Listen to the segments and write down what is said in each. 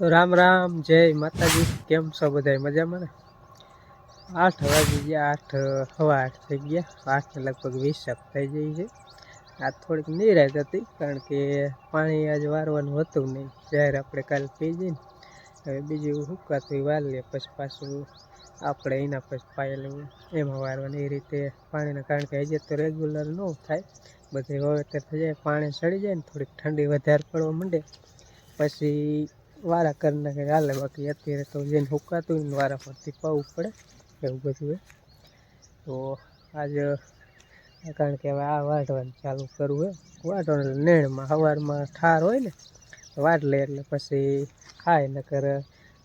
તો રામ રામ, જય માતાજી. કેમ છો બધા? મજામાં ને? આઠ વાગી ગયા, આઠ, હવા આઠ થઈ ગયા. આઠને લગભગ વીસ અપ થઈ ગઈ છે. આ થોડીક નિરાશ હતી, કારણ કે પાણી આજે વારવાનું હતું નહીં. જ્યારે આપણે કાલે પી જઈને, હવે બીજું હુકાતું વાર પછી પાછું આપણે એના પછી પાયેલું. એમાં વારવાનું એ રીતે પાણીના, કારણ કે હજી તો રેગ્યુલર ન થાય. બધે વાવેતર થઈ જાય, પાણી સડી જાય ને થોડીક ઠંડી વધારે પડવા માંડે. પછી વારા કરી નાખે હાલે, બાકી અત્યારે તો જેને હુકાતું ને વારા ફરતી પાવું પડે, એવું બધું તો આજ, કારણ કે હવે આ વાઢવાનું ચાલુ કરવું હોય. વાઢવાનું નેણમાં, સવારમાં ઠાર હોય ને વાઢ લે એટલે પછી ખાય, નકર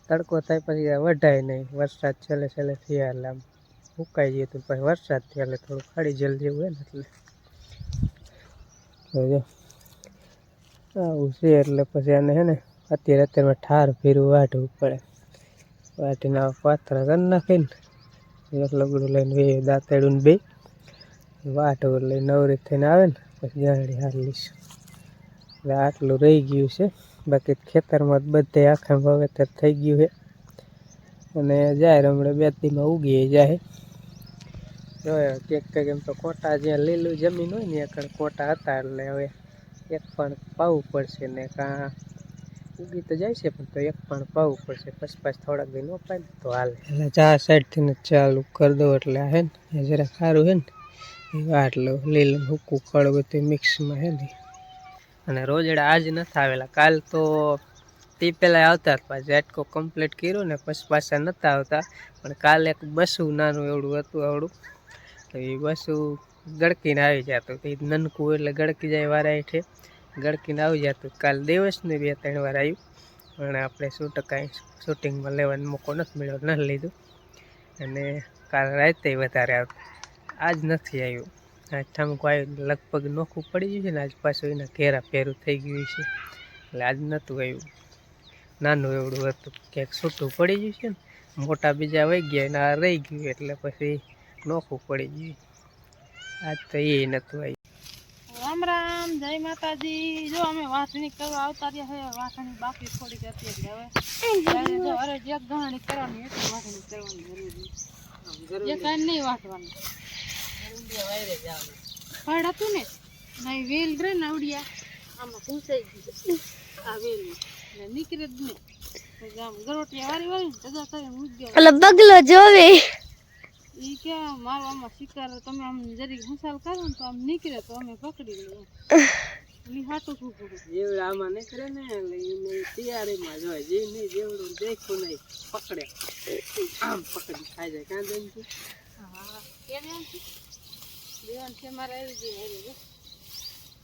તડકો થાય પછી વઢાય નહીં. વરસાદ છેલ્લે છેલ્લે થયા એટલે આમ સુકાઈ જઈએ તો પછી વરસાદ થયા એટલે થોડું ખાડી જલ જેવું હોય ને એટલે. આવું છે એટલે પછી આને હે ને અત્યારે અત્યારમાં ઠાર ફેરવું વાઢવું પડે વાટીને પાથરા કરી નાખીને એક લગડું લઈને બે દાંતેડું બે વાટવું એટલે નવરી થઈને આવે ને પછી જાણી હાર લઈશું. એટલે આટલું રહી ગયું છે. બાકી ખેતરમાં બધે આખા વાવેતર થઈ ગયું છે. અને જાય હમણાં બે દીમાં ઉગી જાય. જોયો, ક્યાંક કંઈક એમ તો કોટા જ્યાં લીલું જમીન હોય ને એકડ કોટા હતા એટલે હવે એક પણ પાવું પડશે ને કાં ઉગી તો જાય છે, પણ તો એક પણ પાવું પડશે. પછી પાછ થોડાક દિન પાય ને તો હાલે. એટલે ચાર સાઈડથી ને ચાલુ કરી દો એટલે હે ને, એ જરા સારું હે ને. એ આટલું લીલું હુકું ખળ બધું મિક્સમાં હે ને અને રોજડા આજ નથી આવેલા. કાલ તો તે પહેલાં આવતા પાછું ઝાટકો કમ્પ્લીટ કર્યો ને, પછી પાછા નહોતા આવતા. પણ કાલે એક બસું નાનું એવડું હતું આવડું. તો એ બસું ગળકીને આવી જતું. એ નનકું એટલે ગળકી જાય વારા છે ગળકીને આવી જતું કાલ દિવસને બે ત્રણ વાર આવ્યું. પણ આપણે શું ટકા શૂટિંગમાં લેવાનો મોકો નથી મળ્યો ન લીધું. અને કાલ રાતે વધારે આવતું આજ નથી આવ્યું. આજ ઠામકું આવ્યું લગભગ નોખું પડી ગયું છે ને આજ પાછું એના ઘેરા પહેરું થઈ ગયું છે. એટલે આજ નહોતું આવ્યું. નાનું એવડું હતું. ક્યાંક છૂટું પડી ગયું છે ને, મોટા બીજા વહી ગયા અને આ રહી ગયું એટલે પછી નોખું પડી ગયું. આજ તો એ નહોતું આવ્યું. રામ જય માતાજી. જો અમે વાસણી કરવા આવતા રહ્યા હવે વાસણી બાકી થોડીક હતી એટલે હવે ત્યારે જો અરે જે ગહાણી કરવાની એટલે વાસણી કરવાની જરૂર જે કાંઈ નહીં વાટવાનું ફળ હતું ને? નહીં વેલ રે ને આવડિયા. આમાં પૂછાઈ ગયું. આ વેલ ને નીકળે જ નહીં. આમ ગરોટિયા વારી વારી ને કરીને મૂકી ગયો બગલો જોવે. ઈ કે મારો આમાં શિકાર તમે આમ જરીક હસાલ કરો ને તો આમ નીકળે તો અમે પકડી લઈએ. ઈ હાટું શું પડું જેવડે આમાં નીકળે ને એટલે એને તૈયારીમાં જ જે નહીં જેવડું દેખું નહીં પકડે. આમ પકડી ખાઈ જાય. કાં જઈને તું? હા કે છે? મારે આવી જઈ આવી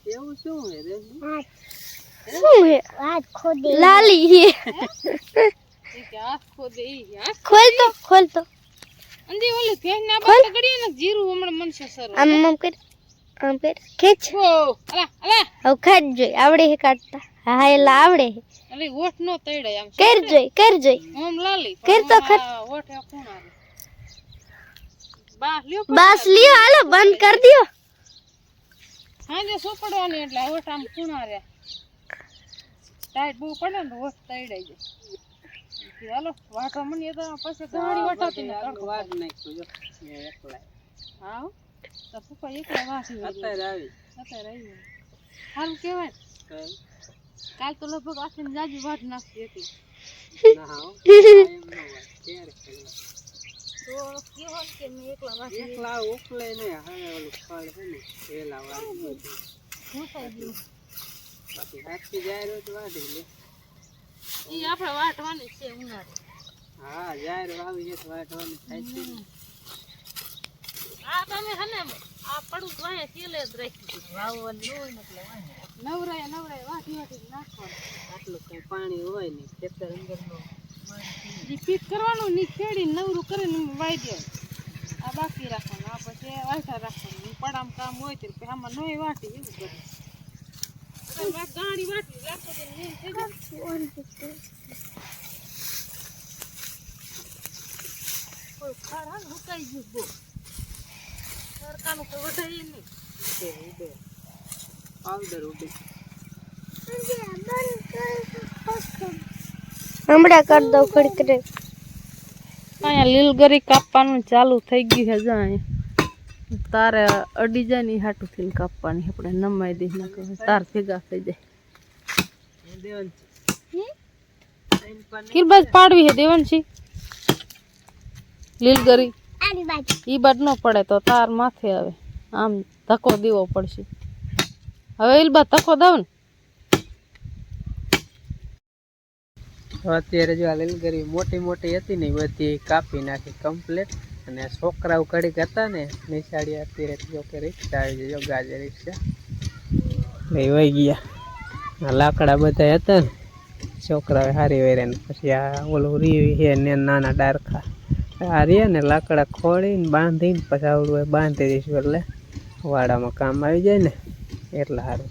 એવું શું હે રે? શું હે? હાથ ખોદી. લાલી હે. ઈ કે હાથ ખોદે ખોલ તો ખોલ તો અંદી ઓલી ફેન ના બાર ગડીએ ને જીરું હમણાં મનસે સર. આમ આમ કર આમ કર. ખેંચ. ઓ અલા અલા. હવે ખાજ જોઈ. આવડે હે કાટતા હા એલા આવડે હે. અલી ઓઠ નો તૈડે આમ. કર જોઈ કર જોઈ. ઓમ લાલી. કર તો ખર. ઓઠ આ કોણ આવે બા લ્યો બસ લ્યો હાલો બંધ કર દિયો. હાજે સોપડવાની એટલે ઓઠ આમ કુણા રે ટાઈટ બહુ પડે ને ઓઠ તૈડે જાય. ઈ હાલો વાટવા મને તો પછી ગાડી વટાતી ને તડકો વાત નાખ્યું જો. એ એકલા. હા? હો. તો પપ્પા એકલા વાસી હોય અત્યારે આવી. અત્યારે આવી સારું કહેવાય. ને. કઈ? કાલ તો લગભગ આખી જાજી વાટ નાખી હતી. ના હો. એમ ન હોય. ક્યારે કરવા તો કહેવાય કે મેં એકલા વાસી એકલા ઉકલે ને હવે ઓલું ફળ છે ને પેલા વાળી બધું હું થઈ ગયું. બાકી હાથથી જાય રોજ વાઢી લે. ઈ આપણે વાટવાની છે ઉનાળે. હા જાહેર વાવી છે તો થાય છે આ તમે હને આ પડું વાહે તેલે જ રાખી દીધું હોય એટલે નવરાય નવરાય વાટી વાટી નાખવાનું. આટલું કઈ પાણી હોય ને ખેતર અંદરનો. ઈ પીક કરવાનું ની ખેડી નવરું કરીને વાઈ દેવાનું. આ બાકી રાખવાનું આ પછી વાટા રાખવાનું. પડામ કામ હોય તો આમાં નહીં વાટી એવું કરે ગાડી વાટી હમણાં કરી દઉં ખડખડ અહીંયા લીલગરી કાપવાનું ચાલુ થઈ ગયું છે જો અહીંયા. તારે અડી જાય ને હાટું થઈને કાપવાની આપણે નમાઈ દઈ નાખો તાર ભેગા થઈ જાય. કિરબાજ પાડવી હે દેવનસી લીલગરી. આની બાજુ. ઈ બાદ ન પડે તો તાર માથે આવે. આમ ધક્કો દેવો પડશે. હવે બાદ ધક્કો દઉં ને. અત્યારે જો આ લીલગરી મોટી મોટી હતી ને બધી કાપી નાખી કમ્પ્લીટ અને છોકરાઓ કડીક હતા ને નિશાળી અત્યારે જો કે રિક્ષા આવી જાય જો ગાજે રિક્ષા લઈ વહી ગયા. આ લાકડા બધા હતા ને. છોકરાઓ હારી વેરે ને પછી આ ઓલું રીવી છે ને નાના ડારખા. આ રે ને લાકડા ખોળીને બાંધીને પછી આવડું બાંધી દઈશું એટલે વાડામાં કામ આવી જાય ને. એટલે સારું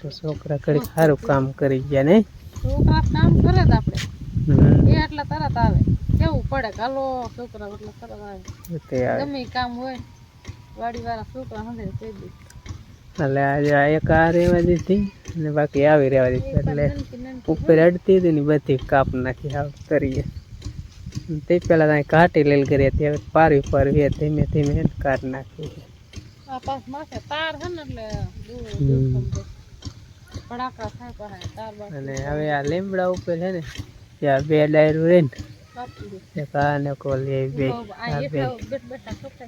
તો છોકરા કડીક સારું કામ કરી ગયા ને. છોકરા કામ કરે જ આપણે. એ એટલે તરત આવે. કેવું પડે હાલો છોકરા એટલે તરત આવે. ગમે કામ હોય વાડી વાળા છોકરા હંધે કહી દે એટલે આજે આ એક આ રહેવા દીધી અને બાકી આવી રહેવા દીધી એટલે ઉપર અડતી હતી ને બધી કાપ નાખી આવ કરીએ. તે પેલા ત્યાં કાઢી લેલ કરી હતી હવે પારવી પારવી ધીમે ધીમે એને નાખી અને હવે આ લીમડા ઉપર છે ને ત્યાં બે ડાયરું રહે ને. એક આ ને કોલી બે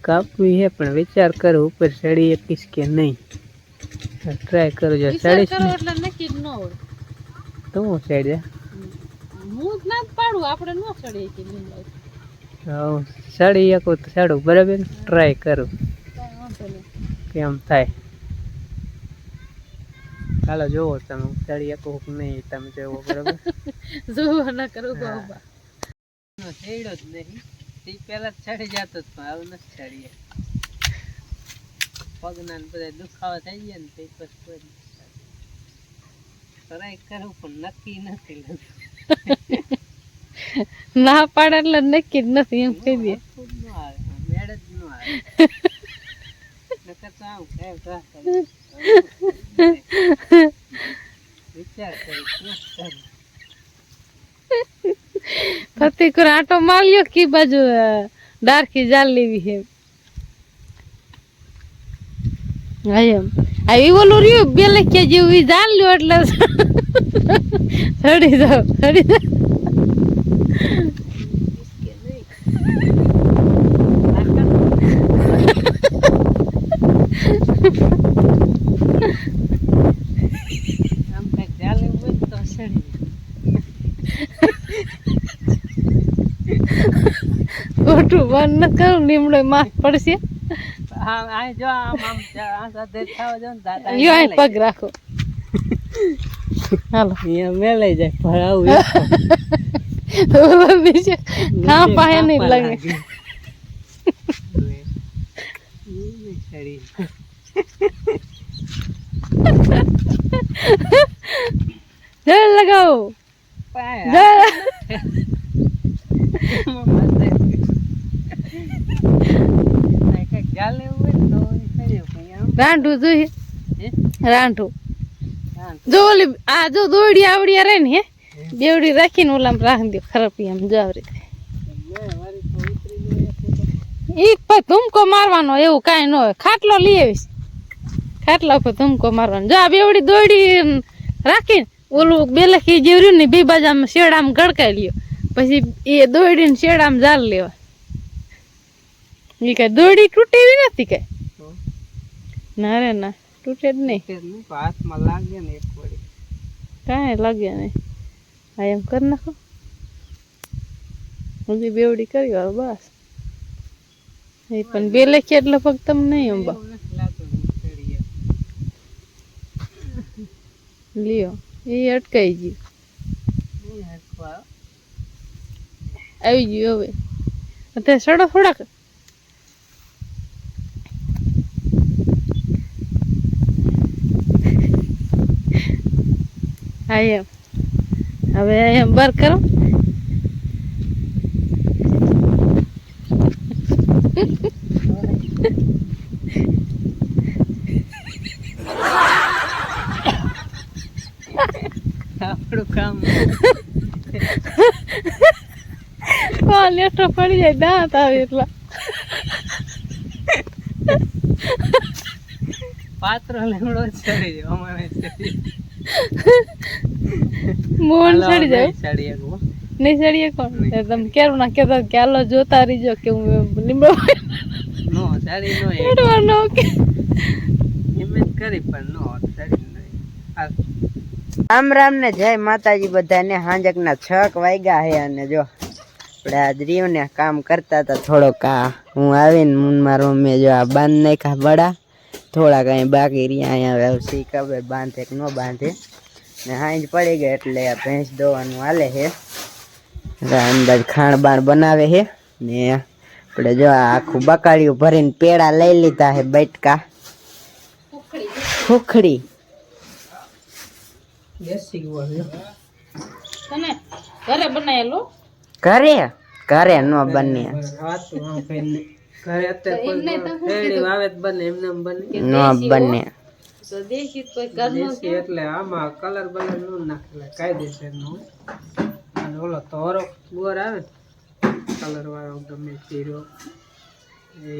કાપવી છે પણ વિચાર કરો ઉપર ચડી એકીશ કે નહીં. ટ્રાય કરજો જો ચડીશ કરો એટલે નક્કી ન હોય. તો હું ચડી જા હું જ ના પાડું આપણે ન ચડીએ કે. હું ચડી શકું તો ચડું બરાબર? ટ્રાય કરું. કેમ થાય? ચાલો જોવો તમે ચડી એક કે નહીં તમે જોવો બરાબર? જોવા ના કરો. બાબા ચડ્યો જ નહીં. તે પહેલા ચડી જતો જ પણ હવે નથી ચડીએ. પગના ને બધા દુખાવા થઈ ગયા ને તે પછી કોઈ નથી ચડતું. ટ્રાય કરું પણ નક્કી નથી લેતું. ના પાડે એટલે નક્કી જ નથી એમ કહી દે વસ્તુ જ ન આવે મેળ જ ન આવે નકર તો આમ કાંઈ ઘા કરે. વિચાર કરી શું કરું? ફતેહપુર આટો માર્યો કી બાજુ અ, ડાર્કી જાલ લેવી છે હા એમ. આ ઈ ઓલું રહ્યું બે લખ્યા જેવું જાલ લ્યો એટલે ચડી જાઓ ચડી જાઓ ખોટું બંધ ન કરું લીમડો માથ પડશે. આ આ જો આમ આમ આ સાથે થાવ જો ને દાદા યો અહીં પગ રાખો. હાલો. અહીંયા મેલાઈ જાય ભરાવું બીજો કાં પાસે નહીં લાગે. જળ લગાવો. જળ રાંઢું જોઈએ. રાંઢું. જો ઓલી આ જો દોડી આવડી રહે ને બેવડી રાખીને ઓલામ રાખી દો ખરાબ એમ જો આવી રીતે ઈ પછી ધૂમકો મારવાનો એવું કાંઈ ન હોય. ખાટલો લઈ આવીશ. ખાટલા ઉપર ધૂમકો મારવાનો. જો આ બેવડી દોડી રાખીને ઓલું બે જેવર્યું ને બે બાજુ આમ શેડામ ગડકાઈ લ્યો. પછી એ દોડીને શેડામ જાલ લેવા. એ કઈ દોડી તૂટેવી નથી કઈ. ના રે ના. તૂટે જ નહીં. હાથમાં લાગે ને એક વળી. કાંઈ લાગે નહીં. હા એમ કરી નાખો. હજી બેવડી કરી હવે બસ. એ પણ બે લખી એટલે તમને નહીં અંબા. લ્યો એ અટકાઈ ગયું. આવી ગયું હવે. અત્યારે સડો થોડાક. હા એમ. હવે એમ બર કરો. આપણું કામ. લેટો પડી જાય? દાંત આવે એટલા. પાત્ર લેવડો ચડી અમારે ચડી મોહન ચડી જાય. નહીં ચડીએ કોણ તમે કેરું ના કહેતા કે હાલો જોતા રહીજો કે હું લીંબો નો ચડી નો હેડવાનો કે. હિંમત કરી પણ નો ચડી નહીં રામ રામ ને જય માતાજી બધાને હાંજકના છક વાગ્યા હે અને જો આપણે આજ રહ્યું ને કામ કરતા હતા થોડોક આ. હું આવીને મારો મેં જો આ બાંધ નાખ્યા બડા થોડા કઈ બાકી રહ્યા અહીંયા હવે શીખ હવે બાંધે કે ન બાંધે. ને હાંજ પડી ગઈ એટલે આ ભેંસ દોવાનું હાલે છે. એટલે અંદાજ ખાણ બાણ બનાવે છે. ને આપણે જો આ આખું બકાડિયું ભરીને પેડા લઈ લીધા છે બટકા. ખુખડી. દેશી ગોળ લ્યો. તને ઘરે બનાવેલો? ઘરે ઘરે નો બને. વાતું આમ કઈને ઘરે અત્યારે વાવે બને એમને એમ બને. ન બને. તો દેશી કોઈ એટલે આમાં કલર બલરનું નાખેલા કાયદેસરનું અને ઓલો તોરો બોર આવે કલર વાળો ગમે ચીરો એ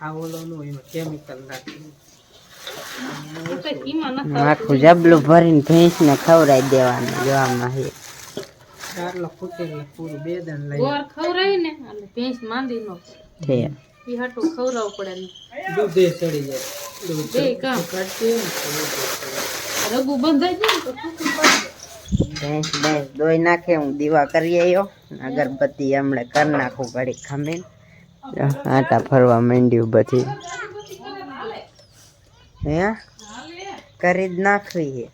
આ ઓલો નો એમાં કેમિકલ નાખેલું. કીમાં આખું જબલું ભરીને ભેંસ ને ખવડાવી દેવાનું જોવામાં છે ફૂટે પૂરું બે લઈ ખવડાવી ને ભેંસ માંદી નો છે. ઈ હાટું ખવડાવવું પડે દૂધે ચડી જાય. દૂધ કામ. કાઢતી હોય ને તો દૂધે ચડી જાય. રગુ બંધાઈ જાય તો ટૂંકું પડે ભેંસ ભેંસ દોઈ નાખે હું દીવા કરી આવ્યો અગરબત્તી હમણાં કરી નાખું ઘડી ખમીને આટા ફરવા માંડ્યું બધી. હે? કરી જ નાખવી